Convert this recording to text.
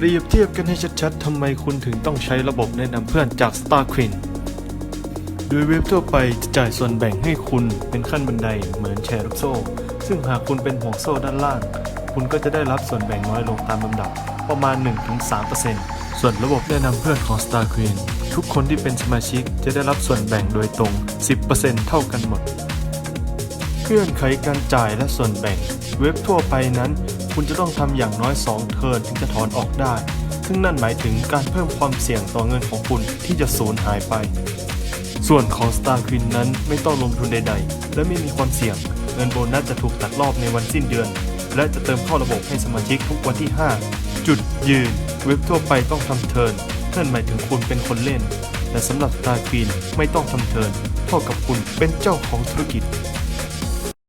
เปรียบเทียบกันให้ชัดๆทำไมคุณถึงต้องใช้ระบบแนะนำเพื่อนจาก Star Queen โดยเว็บทั่วไปจะจ่ายส่วนแบ่งให้คุณเป็นขั้นบันไดเหมือนแชร์ลูกโซ่ ซึ่งหากคุณเป็นห่วงโซ่ด้านล่าง คุณก็จะได้รับส่วนแบ่งน้อยลงตามลำดับประมาณ 1-3%ส่วนระบบแนะนำเพื่อนของ Star Queen ทุกคนที่เป็นสมาชิกจะได้รับส่วนแบ่งโดยตรง 10%เท่ากันหมด เงื่อนไขการจ่ายและส่วนแบ่ง เว็บทั่วไปนั้น คุณจะต้องทำอย่างน้อย 2 เทิร์นถึงจะถอนออกได้ ซึ่งนั่นหมายถึงการเพิ่มความเสี่ยงต่อเงินของคุณที่จะสูญหายไป ส่วนของ Star Queen นั้นไม่ต้องลงทุนใด ๆ และไม่มีความเสี่ยง เงินโบนัสจะถูกตัดรอบในวันสิ้นเดือน และจะเติมเข้าระบบให้สมาชิกทุกวันที่ 5 จุดยืน เว็บทั่วไปต้องทำเทิร์นนั่นหมายถึงคุณเป็นคนเล่น แต่สำหรับ Star Queen ไม่ต้องทำเทิร์นเท่ากับคุณเป็นเจ้าของธุรกิจ